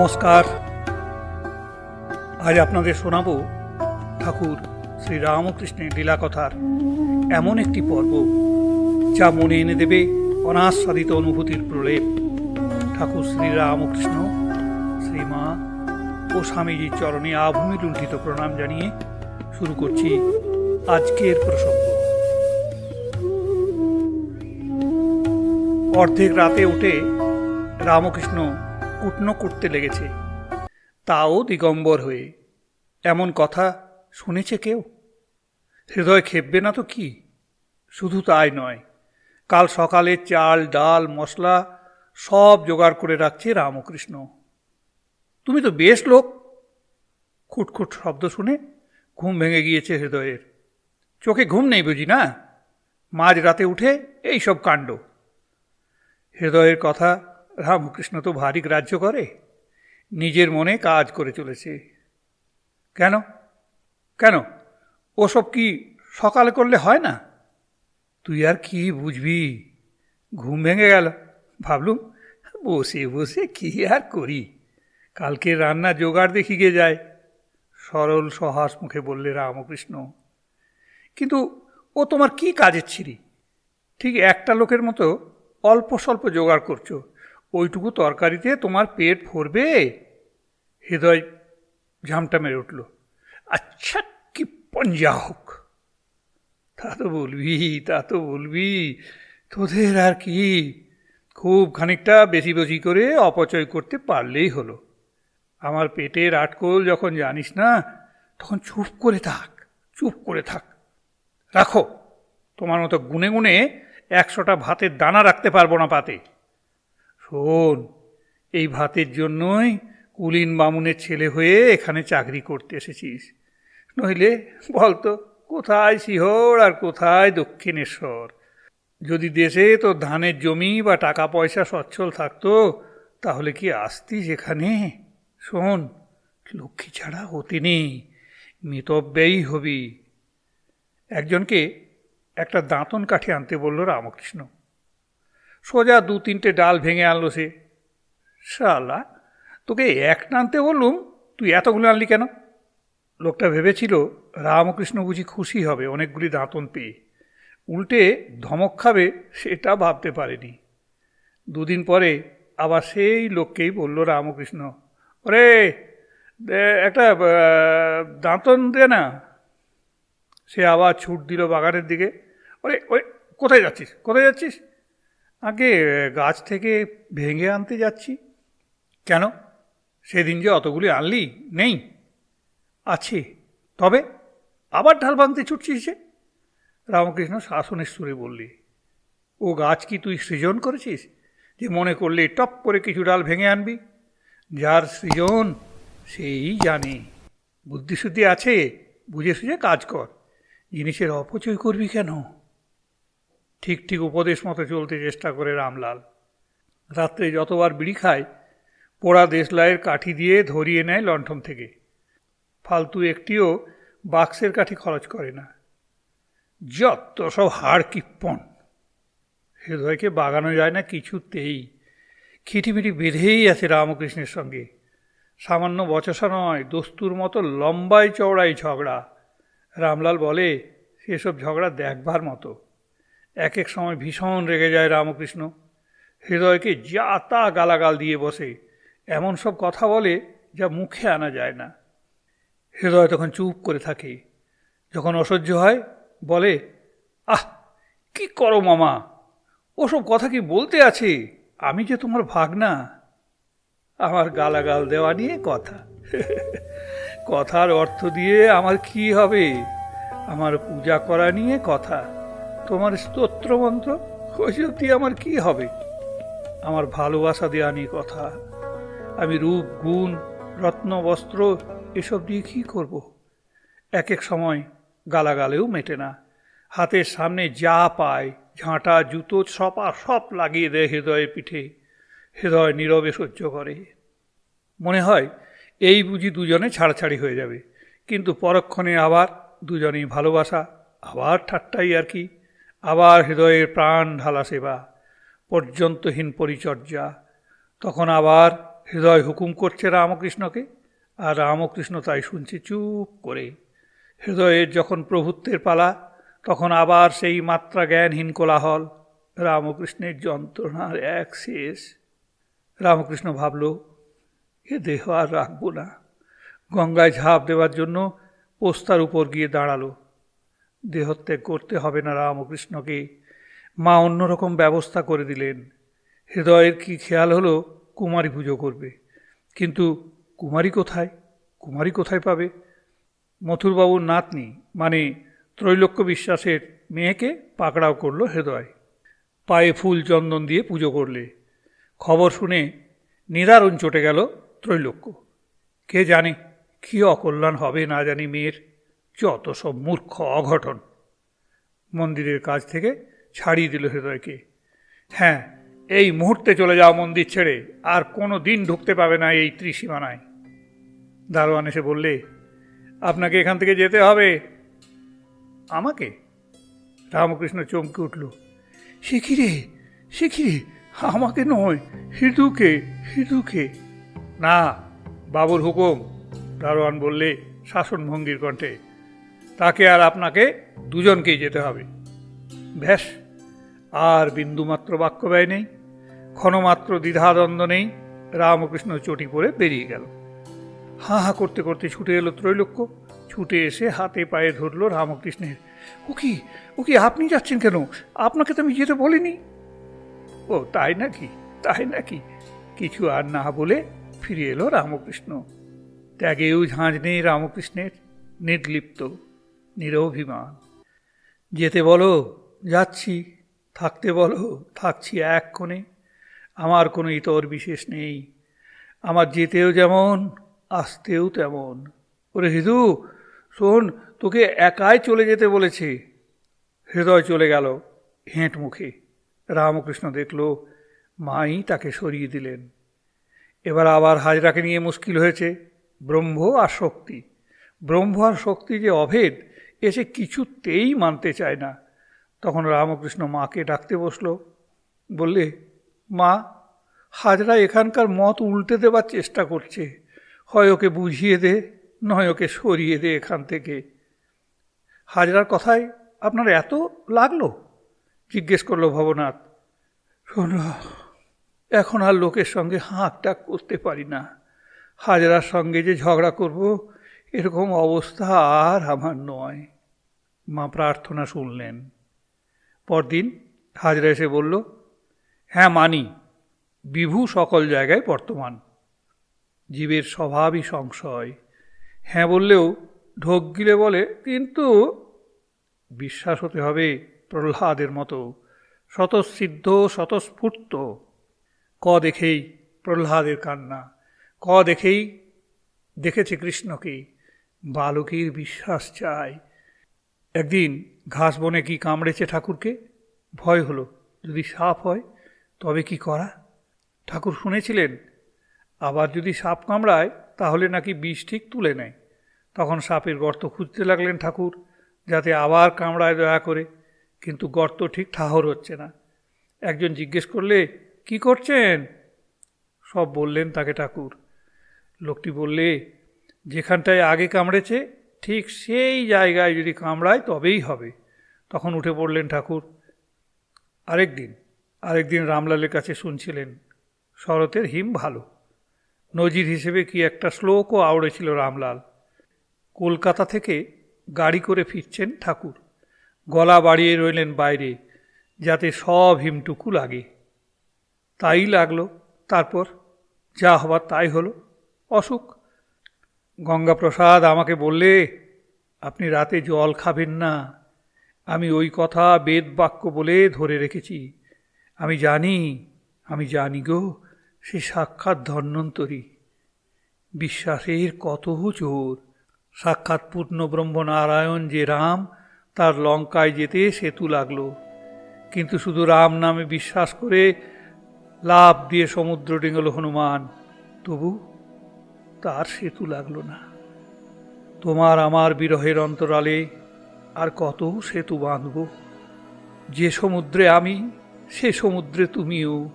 নমস্কার। আজ আপনাদের শোনাব ঠাকুর শ্রী রামকৃষ্ণের লীলাকথার এমন একটি পর্ব যা মনে এনে দেবে অনাস্বাদিত অনুভূতির প্রলেপ। ঠাকুর শ্রী রামকৃষ্ণ, শ্রীমা ও স্বামীজির চরণে আভূমি লুণ্ঠিত প্রণাম জানিয়ে শুরু করছি আজকের প্রসঙ্গ। অর্ধেক রাতে উঠে রামকৃষ্ণ কুটন করতে লেগেছে। তাও দিগম্বর হয়ে। এমন কথা শুনেছে কেউ? হৃদয় খেপবে না তো কি? শুধু তাই নয়, কাল সকালে চাল, ডাল, মশলা সব জোগাড় করে রাখছে রামকৃষ্ণ। তুমি তো বেশ লোক। খুটখুট শব্দ শুনে ঘুম ভেঙে গিয়েছে হৃদয়ের। চোখে ঘুম নেই বুঝি না? মাঝ রাতে উঠে এই সব কাণ্ড। হৃদয়ের কথা রামকৃষ্ণ তো ভারী গ্রাহ্য করে, নিজের মনে কাজ করে চলেছে। কেন? কেন? ওসব কি সকালে করলে হয় না? তুই আর কি বুঝবি? ঘুম ভেঙে গেল। ভাবলুম, বসে বসে কি আর করি? কালকে রান্না জোগাড় দেখি গে যায়। সরল সহাস মুখে বললে রামকৃষ্ণ, কিন্তু ও তোমার কি কাজের ছিরি? ঠিক একটা লোকের মতো অল্প স্বল্প জোগাড় করছ। ওইটুকু তরকারিতে তোমার পেট ভরবে। হৃদয় ঝামটা মেরে উঠল। আচ্ছা কি পঞ্জা হোক। তা তো বলবি, তা তো বলবি। তোদের আর কি? খুব খানিকটা বেশি বেশি করে অপচয় করতে পারলেই হলো। আমার পেটের আটকোল যখন জানিস না, তখন চুপ করে থাক, চুপ করে থাক। রাখো, তোমার মতো গুনে গুনে একশোটা ভাতের দানা রাখতে পারব না পাতে। শোন, এই ভাতের জন্যই কুলিন বামুনের ছেলে হয়ে এখানে চাকরি করতে এসেছিস। নইলে বলতো, কোথায় শিহর আর কোথায় দক্ষিণেশ্বর? যদি দেশে তোর ধানের জমি বা টাকা পয়সা সচ্ছল থাকতো, তাহলে কি আসতিস এখানে? শোন, লক্ষ্মী ছাড়া হতে নেই, মিতব্যয়ী হবি। একজনকে একটা দাঁতন কাঠি আনতে বলল রামকৃষ্ণ। সোজা দু তিনটে ডাল ভেঙে আনলো সে। শালা, তোকে এক টানতে বললুম, তুই এতগুলো আনলি কেন? লোকটা ভেবেছিল রামকৃষ্ণ বুঝি খুশি হবে, অনেকগুলি দাঁতন পেয়ে। উল্টে ধমক খাবে সেটা ভাবতে পারেনি। দুদিন পরে আবার সেই লোককেই বলল রামকৃষ্ণ, ওরে একটা দাঁতন দে না। সে আবার ছুট দিল বাগানের দিকে, ওরে ওরে, কোথায় যাচ্ছিস? কোথায় যাচ্ছিস? আগে গাছ থেকে ভেঙে আনতে যাচ্ছি। কেন? সেদিন যে অতগুলি আনলি, নেই। আছে। তবে আবার ঢাল ভাঙতে ছুটছিস যে? রামকৃষ্ণ শাসনের সুরে বললি, ও গাছ কি তুই সৃজন করেছিস? যে মনে করলে টপ করে কিছু ডাল ভেঙে আনবি? যার সৃজন সেই জানে। বুদ্ধিশুদ্ধি আছে বুঝে সুঝে কাজ কর। জিনিসের অপচয় করবি কেন? ঠিক ঠিক উপদেশ মতো চলতে চেষ্টা করে রামলাল। রাত্রে যতবার বিড়ি খায়, পোড়া দেশলাইয়ের কাঠি দিয়ে ধরিয়ে নেয় লণ্ঠন থেকে। ফালতু একটিও বাক্সের কাঠি খরচ করে না। যত সব হাড় কিপ্পন। হৃদয়কে বাগানো যায় না কিছুতেই। খিটিমিটি বেঁধেই আছে রামকৃষ্ণের সঙ্গে। সামান্য বচসা নয়, দস্তুর মতো লম্বাই চওড়াই ঝগড়া। রামলাল বলে, সেসব ঝগড়া দেখবার মতো। এক এক সময় ভীষণ রেগে যায় রামকৃষ্ণ। হৃদয়কে যা তা গালাগাল দিয়ে বসে, এমন সব কথা বলে যা মুখে আনা যায় না। হৃদয় তখন চুপ করে থাকে। যখন অসহ্য হয়, বলে, আহ, কি করো মামা? ওসব কথা কি বলতে আছে? আমি যে তোমার ভাগনা। আমার গালাগাল দেওয়া নিয়ে কথা। কথার অর্থ দিয়ে আমার কি হবে? আমার পূজা করা নিয়ে কথা। তোমার স্তোত্র মন্ত্র ওই দিয়ে আমার কি হবে? আমার ভালোবাসা দেওয়া নিয়ে কথা। আমি রূপ, গুণ, রত্ন, বস্ত্র এসব দিয়ে কী করব। এক এক সময় গালাগালেও মেটে না। হাতের সামনে যা পায়, ঝাঁটা, জুতো সপা সপ লাগিয়ে দেয় হৃদয়ের পিঠে। হৃদয় নীরবে সহ্য করে। মনে হয়, এই বুঝি দুজনে ছাড়াছাড়ি হয়ে যাবে। কিন্তু পরক্ষণে আবার দুজনেই ভালোবাসা, আবার ঠাট্টাই আর কি। আবার হৃদয়ের প্রাণ ঢালা সেবা, পর্যন্তহীন পরিচর্যা। তখন আবার হৃদয় হুকুম করছে রামকৃষ্ণকে, আর রামকৃষ্ণ তাই শুনছে চুপ করে। হৃদয়ের যখন প্রভুত্বের পালা, তখন আবার সেই মাত্রা জ্ঞানহীন কোলাহল, রামকৃষ্ণের যন্ত্রণার এক শেষ। রামকৃষ্ণ ভাবল, এ দেহ আর রাখব না। গঙ্গায় ঝাঁপ দেওয়ার জন্য পোস্তার উপর গিয়ে দাঁড়াল। দেহত্যাগ করতে হবে না রামকৃষ্ণকে। মা অন্যরকম ব্যবস্থা করে দিলেন। হৃদয়ের কি খেয়াল হলো? কুমারী পুজো করবে। কিন্তু কুমারী কোথায়? কুমারী কোথায় পাবে? মথুরবাবুর নাতনি মানে ত্রৈলোক্য বিশ্বাসের মেয়েকে পাকড়াও করল হৃদয়। পায়ে ফুল চন্দন দিয়ে পুজো করলে। খবর শুনে নিদারুণ চটে গেল ত্রৈলোক্য। কে জানে কী অকল্যাণ হবে না জানি মেয়ের। যত সব মূর্খ অঘটন। মন্দিরের কাজ থেকে ছাড়িয়ে দিল হৃদয়কে। হ্যাঁ এই মুহূর্তে চলে যাও মন্দির ছেড়ে, আর কোনো দিন ঢুকতে পাবে না এই ত্রিসীমানায়। দারোয়ান এসে বললে, আপনাকে এখান থেকে যেতে হবে? আমাকে? রামকৃষ্ণ চমকে উঠল, সে কি রে? সে কি রে? আমাকে নয়, হিদুকে হিদুকে। না, বাবুর হুকুম, দারোয়ান বললে শাসন ভঙ্গির কণ্ঠে। তাকে আর আপনাকে দুজনকেই যেতে হবে। ব্যাস, আর বিন্দুমাত্র বাক্য ব্যয় নেই, ক্ষণমাত্র দ্বিধাদ্বন্দ্ব নেই, রামকৃষ্ণ চটি পরে বেরিয়ে গেল। হা হা করতে করতে ছুটে এলো ত্রৈলোক্য। ছুটে এসে হাতে পায়ে ধরলো রামকৃষ্ণের, ও কি ও কি আপনি যাচ্ছেন কেন? আপনাকে তো আমি যেতে বলিনি? ও, তাই নাকি তাই নাকি? কিছু আর না বলে ফিরে এলো রামকৃষ্ণ। ত্যাগেও ঝাঁঝ নেই রামকৃষ্ণের, নির্লিপ্ত। নিরভিমান। যেতে বলো, যাচ্ছি, থাকতে বলো, থাকছি এক কোণে। আমার কোনো ইতর বিশেষ নেই। আমার যেতেও যেমন, আসতেও তেমন। ওরে হিদু, শোন, তোকে একাই চলে যেতে বলেছে। হৃদয় চলে গেল হেঁট মুখে। রামকৃষ্ণ দেখল, মাই তাকে সরিয়ে দিলেন। এবার আবার হাজরাকে নিয়ে মুশকিল হয়েছে। ব্রহ্ম আর শক্তি। ব্রহ্ম আর শক্তি যে অভেদ এসে কিছুতেই মানতে চায় না। তখন রামকৃষ্ণ মাকে ডাকতে বসল। বললে, মা, হাজরা এখানকার মত উল্টে দেবার চেষ্টা করছে। হয় ওকে বুঝিয়ে দে, নয় ওকে সরিয়ে দে এখান থেকে। হাজরার কথায় আপনার এত লাগল? জিজ্ঞেস করল ভবনাথ। শোনো, এখন আর লোকের সঙ্গে হাঁক ডাক করতে পারি না। হাজরার সঙ্গে যে ঝগড়া করব এরকম অবস্থা আর আমার নয়। মা প্রার্থনা শুনলেন। পরদিন হাজরা এসে বলল হ্যাঁ মানি, বিভু সকল জায়গায় বর্তমান। জীবের স্বভাবই সংশয়। হ্যাঁ বললেও ঢোক গিলে বলে, কিন্তু বিশ্বাস হতে হবে প্রহ্লাদের মতো। স্বতঃসিদ্ধ, স্বতঃস্ফূর্ত। ক দেখেই প্রহ্লাদের কান্না। ক দেখেই দেখেছে কৃষ্ণকে। বালকের বিশ্বাস চায় একদিন ঘাস বনে কি কামড়েছে ঠাকুরকে? ভয় হলো। যদি সাপ হয়, তবে কি করা? ঠাকুর শুনেছিলেন, আবার যদি সাপ কামড়ায়, তাহলে নাকি বিষ ঠিক তুলে নেয়। তখন সাপের গর্ত খুঁজতে লাগলেন ঠাকুর, যাতে আবার কামড়ায় দয়া করে, কিন্তু গর্ত ঠিক ঠাহর হচ্ছে না। একজন জিজ্ঞেস করলে, কি করছেন? সব বললেন তাকে ঠাকুর। লোকটি বললে যেখানটায় আগে কামড়েছে, ঠিক সেই জায়গায় যদি কামড়ায় তবেই হবে। তখন উঠে পড়লেন ঠাকুর। আরেক দিন আরেক দিন রামলালের কাছে শুনছিলেন, শরতের হিম ভালো। নজির হিসেবে কি একটা শ্লোকও আওড়েছিল রামলাল। কলকাতা থেকে গাড়ি করে ফিরছেন ঠাকুর। গলা বাড়িয়ে রইলেন বাইরে, যাতে সব হিমটুকু লাগে। তাই লাগল, তারপর যা হবার তাই হলো, অসুখ। গঙ্গাপ্রসাদ, আমাকে বললে, আপনি রাতে জল খাবেন না। আমি ওই কথা বেদ বাক্য বলে ধরে রেখেছি। আমি জানি আমি জানি গো, সে সাক্ষাৎ ধন্বন্তরী। বিশ্বাসের কত জোর। সাক্ষাৎ পূর্ণ ব্রহ্মনারায়ণ যে রাম, তার লঙ্কায় যেতে সেতু লাগল। কিন্তু শুধু রাম নামে বিশ্বাস করে লাভ দিয়ে সমুদ্র ডিঙল হনুমান। তবু তার সেতু লাগল না। তোমার আমার বিরহের অন্তরালে আর কত সেতু বাঁধব? যে সমুদ্রে আমি, সে সমুদ্রে তুমিও।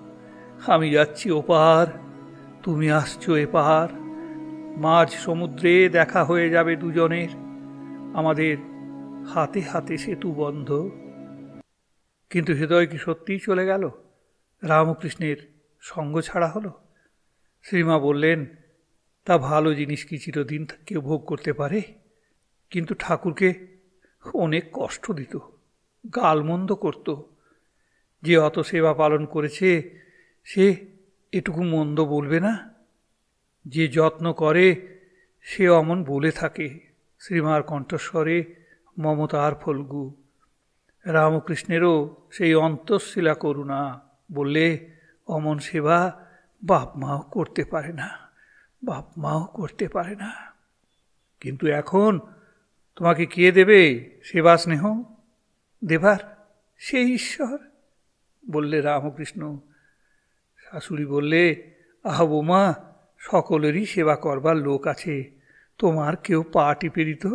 আমি যাচ্ছি ওপার তুমি আসছো এপার মাঝ সমুদ্রে দেখা হয়ে যাবে দুজনের। আমাদের হাতে হাতে সেতু বন্ধ। কিন্তু হৃদয় কি সত্যিই চলে গেল? রামকৃষ্ণের সঙ্গ ছাড়া হলো? শ্রীমা বললেন তা ভালো জিনিস কি চিরদিন কেউ ভোগ করতে পারে? কিন্তু ঠাকুরকে অনেক কষ্ট দিত গালমন্দ করত। যে অত সেবা পালন করেছে, সে এটুকু মন্দ বলবে না? যে যত্ন করে, সে অমন বলে থাকে, শ্রীমার কণ্ঠস্বরে মমতার ফলগু। রামকৃষ্ণেরও সেই অন্তঃশিলা করুণা, বললে অমন সেবা বাপ মাও করতে পারে না। বাপ মাও করতে পারে না। কিন্তু এখন তোমাকে কে দেবে সেবা স্নেহ? দেবার সেই ঈশ্বর, বললে রামকৃষ্ণ। শাশুড়ি বললে, আহ বোমা, সকলেরই সেবা করবার লোক আছে। তোমার কেউ পা টিপে দিত,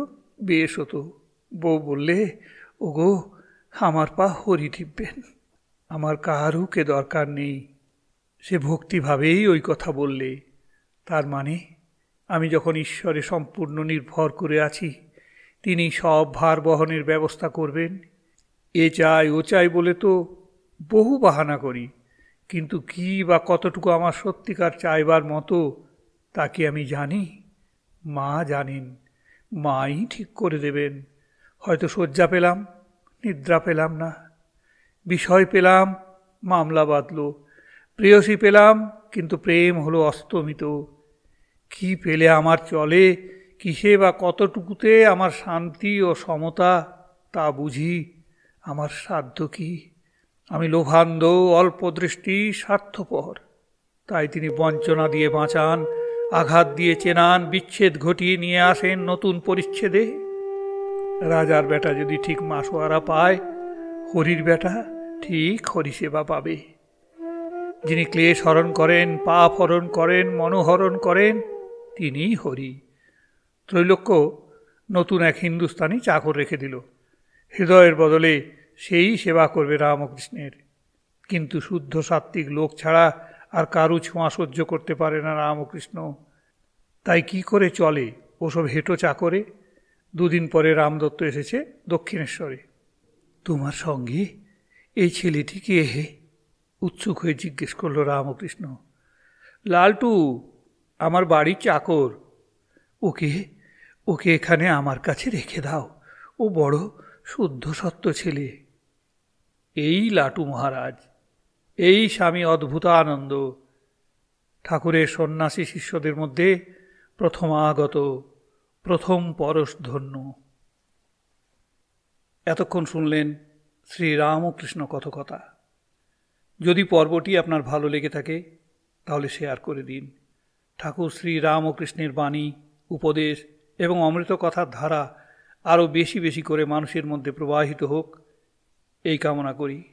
বেশ হতো। বউ বললে, ওগো, আমার পা হরি টিপবেন। আমার কারও কে দরকার নেই। সে ভক্তিভাবেই ওই কথা বললে। তার মানে আমি যখন ঈশ্বরে সম্পূর্ণ নির্ভর করে আছি, তিনি সব ভার বহনের ব্যবস্থা করবেন। এ চাই, ও চাই বলে তো বহু বাহানা করি, কিন্তু কি বা কতটুকু আমার সত্যিকার চাইবার মতো, তা কি আমি জানি? মা জানেন, মাই ঠিক করে দেবেন। হয়তো শয্যা পেলাম, নিদ্রা পেলাম না। বিষয় পেলাম, মামলা বাঁধল প্রেয়সী পেলাম, কিন্তু প্রেম হলো অস্তমিত। কি পেলে আমার চলে, কিসে বা কতটুকুতে আমার শান্তি ও সমতা, তা বুঝি। আমার সাধ্য কি? আমি লোভান্ধ, অল্পদৃষ্টি, স্বার্থপর। তাই তিনি বঞ্চনা দিয়ে বাঁচান, আঘাত দিয়ে চেনান, বিচ্ছেদ ঘটিয়ে নিয়ে আসেন নতুন পরিচ্ছেদে। রাজার বেটা যদি ঠিক মাসোয়ারা পায়, হরির বেটা ঠিক হরি সেবা পাবে। যিনি ক্লেশ হরণ করেন, পাপ হরণ করেন, মনোহরণ করেন, তিনিই হরি। ত্রৈলোক্য নতুন এক হিন্দুস্তানি চাকর রেখে দিল। হৃদয়ের বদলে সেই সেবা করবে রামকৃষ্ণের। কিন্তু শুদ্ধ সাত্ত্বিক লোক ছাড়া আর কারু ছোঁয়া সহ্য করতে পারে না রামকৃষ্ণ। তাই কি করে চলে ওসব হেঁটো চাকরে? দুদিন পরে রামদত্ত এসেছে দক্ষিণেশ্বরে। তোমার সঙ্গে এই ছেলেটিকে হে উৎসুক হয়ে জিজ্ঞেস করল, রামকৃষ্ণ, লালটু, আমার বাড়ির চাকর, ওকে ওকে এখানে আমার কাছে রেখে দাও। ও বড় শুদ্ধ সত্য ছেলে। এই লাটু মহারাজ, এই স্বামী অদ্ভুত আনন্দ। ঠাকুরের সন্ন্যাসী শিষ্যদের মধ্যে প্রথমাগত, প্রথম পরশ ধন্য এতক্ষণ শুনলেন শ্রী রামকৃষ্ণ কথকথা যদি পর্বটি আপনার ভালো লেগে থাকে, তাহলে শেয়ার করে দিন। ঠাকুর শ্রী রামকৃষ্ণের বাণী, উপদেশ এবং অমৃত কথার ধারা আরও বেশি বেশি করে মানুষের মধ্যে প্রবাহিত হোক, এই কামনা করি।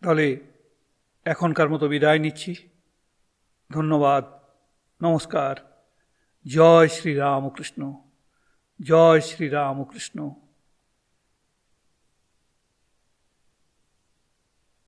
তাহলে এখনকার মতো বিদায় নিচ্ছি। ধন্যবাদ। নমস্কার। জয় শ্রী রামকৃষ্ণ। জয় শ্রী রামকৃষ্ণ।